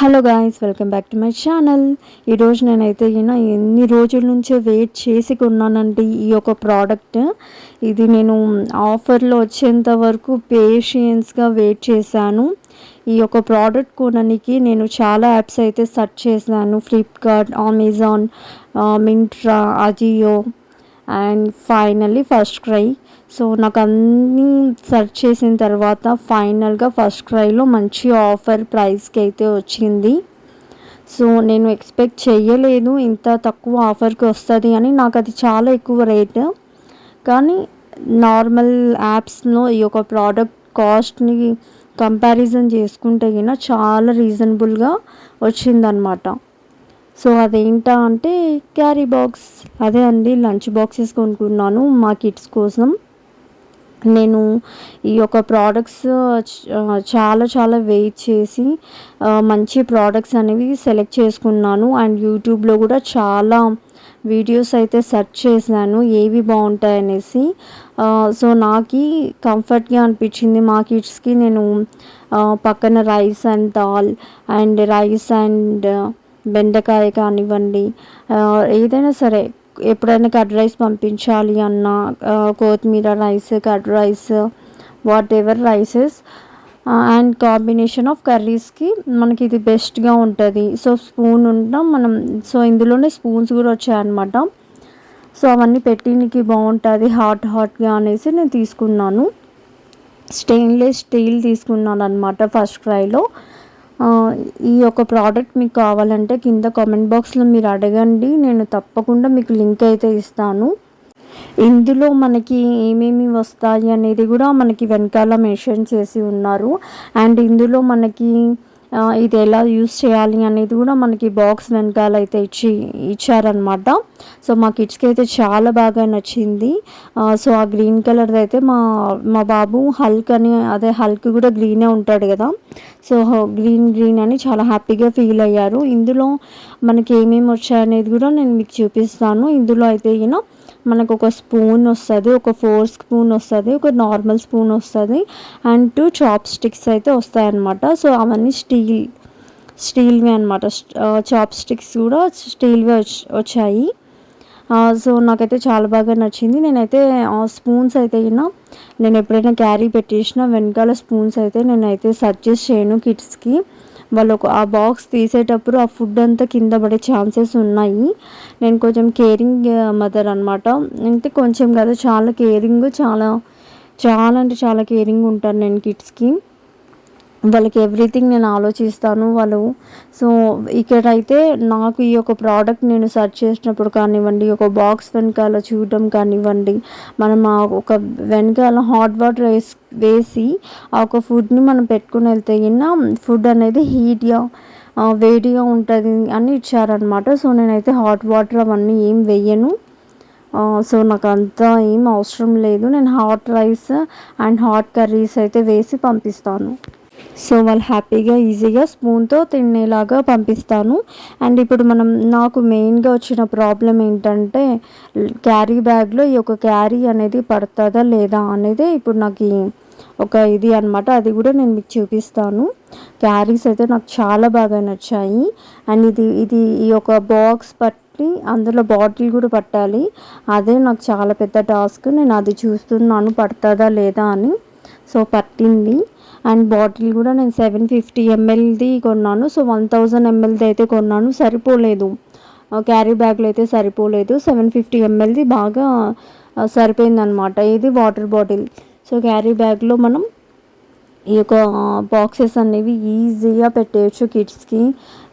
Hello guys welcome back to my channel ఈరోజు నేనైతే ఈయన ఎన్ని రోజుల నుంచే వెయిట్ చేసి కొన్నానండి ఈ యొక్క ప్రోడక్ట్ ఇది నేను ఆఫర్లో వచ్చేంత వరకు పేషియన్స్గా వెయిట్ చేశాను. ఈ యొక్క ప్రోడక్ట్ కొనడానికి నేను చాలా యాప్స్ అయితే సెర్చ్ చేశాను. Flipkart Amazon Myntra Ajio and finally FirstCry so నాకు అన్నీ సెర్చ్ చేసిన తర్వాత ఫైనల్గా ఫస్ట్ క్రైలో మంచి ఆఫర్ ప్రైస్కి అయితే వచ్చింది. సో నేను ఎక్స్పెక్ట్ చేయలేదు ఇంత తక్కువ ఆఫర్కి వస్తుంది అని. నాకు అది చాలా ఎక్కువ రేట్ కానీ నార్మల్ యాప్స్లో ఈ యొక్క ప్రోడక్ట్ కాస్ట్ని కంపారిజన్ చేసుకుంటే కన్నా చాలా రీజనబుల్గా వచ్చిందనమాట సో అదేంటా అంటే క్యారీ బాక్స్. అదే అండి లంచ్ బాక్సెస్ కొనుక్కున్నాను మా కిడ్స్ కోసం. నేను ఈ యొక్క ప్రోడక్ట్స్ చాలా చాలా వెయిట్ చేసి మంచి ప్రోడక్ట్స్ అనేవి సెలెక్ట్ చేసుకున్నాను. అండ్ యూట్యూబ్లో కూడా చాలా వీడియోస్ అయితే సెర్చ్ చేశాను ఏవి బాగుంటాయి అనేసి. సో నాకు కంఫర్ట్గా అనిపించింది మా కిడ్స్కి. నేను పక్కన rice and dal and rice and బెండకాయ కానివ్వండి ఏదైనా సరే ఎప్పుడైనా కర్డ్ రైస్ పంపించాలి అన్న కొత్తిమీర rice curd rice whatever rices and combination of కర్రీస్కి మనకి ఇది బెస్ట్గా ఉంటుంది. సో స్పూన్ ఉంటాం మనం సో ఇందులోనే స్పూన్స్ కూడా వచ్చాయన్నమాట. సో అవన్నీ పెట్టినకి బాగుంటుంది. హాట్ హాట్గా అనేసి నేను తీసుకున్నాను. స్టెయిన్లెస్ స్టీల్ తీసుకున్నాను అనమాట ఫస్ట్ క్రైలో ఈ యొక్క ప్రోడక్ట్ మీకు కావాలంటే కింద కామెంట్ బాక్స్లో మీరు అడగండి. నేను తప్పకుండా మీకు లింక్ అయితే ఇస్తాను. ఇందులో మనకి ఏమేమి వస్తాయి అనేది కూడా మనకి వెనకాల మెన్షన్ చేసి ఉన్నారు. అండ్ ఇందులో మనకి ఇది ఎలా యూస్ చేయాలి అనేది కూడా మనకి బాక్స్ వెనకాల అయితే ఇచ్చి ఇచ్చారనమాట సో మా కిడ్స్కి అయితే చాలా బాగా నచ్చింది. సో ఆ గ్రీన్ కలర్ అయితే మా మా బాబు హల్క్ అని అదే హల్క్ కూడా గ్రీనే ఉంటాడు కదా. సో గ్రీన్ గ్రీన్ అని చాలా హ్యాపీగా ఫీల్ అయ్యారు. ఇందులో మనకి ఏమేమి వచ్చాయనేది కూడా నేను మీకు చూపిస్తాను. ఇందులో అయితే ఈయన మనకు ఒక స్పూన్ వస్తుంది ఒక ఫోర్ స్పూన్ వస్తుంది ఒక నార్మల్ స్పూన్ వస్తుంది అండ్ టూ చాప్ స్టిక్స్ అయితే వస్తాయన్నమాట. సో అవన్నీ స్టీల్ స్టీల్వే అనమాట చాప్ స్టిక్స్ కూడా స్టీల్వే వచ్చాయి. సో నాకైతే చాలా బాగా నచ్చింది. నేనైతే స్పూన్స్ అయితే అయినా నేను ఎప్పుడైనా క్యారీ పెట్టేసిన వెనకాల స్పూన్స్ అయితే నేనైతే సజెస్ట్ చేయను కిడ్స్కి. వాళ్ళు ఒక ఆ బాక్స్ తీసేటప్పుడు ఆ ఫుడ్ అంతా కింద పడే ఛాన్సెస్ ఉన్నాయి. నేను కొంచెం కేరింగ్ మదర్ అనమాట అంటే కొంచెం కదా చాలా కేరింగ్ చాలా చాలా అంటే చాలా కేరింగ్ ఉంటాను నేను కిడ్స్కి వాళ్ళకి ఎవ్రీథింగ్ నేను ఆలోచిస్తాను వాళ్ళు. సో ఇక్కడైతే నాకు ఈ యొక్క ప్రోడక్ట్ నేను సెర్చ్ చేసినప్పుడు కానివ్వండి ఒక బాక్స్ వెనకాల చూడడం కానివ్వండి మనం ఒక వెనకాల హాట్ వాటర్ వేసి వేసి ఆ ఒక ఫుడ్ని మనం పెట్టుకుని వెళ్తే కింద ఫుడ్ అనేది హీట్గా వేడిగా ఉంటుంది అని ఇచ్చారనమాట సో నేనైతే హాట్ వాటర్ అవన్నీ ఏం వేయను. సో నాకు అంతా ఏం అవసరం లేదు. నేను hot rice and hot curries అయితే వేసి పంపిస్తాను. సో వాళ్ళు హ్యాపీగా ఈజీగా స్పూన్తో తినేలాగా పంపిస్తాను. అండ్ ఇప్పుడు మనం నాకు మెయిన్గా వచ్చిన ప్రాబ్లం ఏంటంటే క్యారీ బ్యాగ్లో ఈ యొక్క క్యారీ అనేది పడుతుందా లేదా అనేది ఇప్పుడు నాకు ఒక ఇది అనమాట అది కూడా నేను మీకు చూపిస్తాను. క్యారీస్ అయితే నాకు చాలా బాగా నచ్చాయి. అండ్ ఇది ఇది ఈ యొక్క బాక్స్ పట్టి అందులో బాటిల్ కూడా పట్టాలి. అదే నాకు చాలా పెద్ద టాస్క్. నేను అది చూస్తున్నాను పడుతుందా లేదా అని. సో పట్టింది. అండ్ బాటిల్ కూడా నేను సెవెన్ ఫిఫ్టీ ఎంఎల్ది కొన్నాను. సో వన్ థౌజండ్ ఎంఎల్ది అయితే కొన్నాను. సరిపోలేదు. క్యారీ బ్యాగ్లో అయితే సరిపోలేదు. సెవెన్ ఫిఫ్టీ ఎంఎల్ది బాగా సరిపోయిందనమాట ఇది వాటర్ బాటిల్. సో క్యారీ బ్యాగ్లో మనం ఈ యొక్క బాక్సెస్ అనేవి ఈజీగా పెట్టేయచ్చు కిడ్స్కి.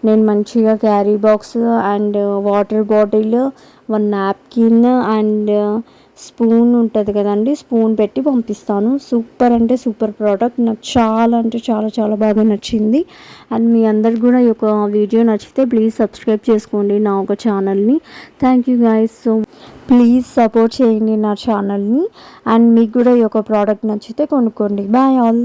నేను మంచిగా carry box and water bottle one napkin and spoon ఉంటుంది కదండి స్పూన్ పెట్టి పంపిస్తాను. సూపర్ అంటే సూపర్ ప్రోడక్ట్. నాకు చాలా అంటే చాలా చాలా బాగా నచ్చింది. అండ్ మీ అందరికి కూడా ఈ యొక్క వీడియో నచ్చితే ప్లీజ్ సబ్స్క్రైబ్ చేసుకోండి నా ఒక ఛానల్ని. Thank you guys so please support చేయండి నా ఛానల్ని. అండ్ మీకు కూడా ఈ యొక్క ప్రోడక్ట్ నచ్చితే కొనుక్కోండి. Bye all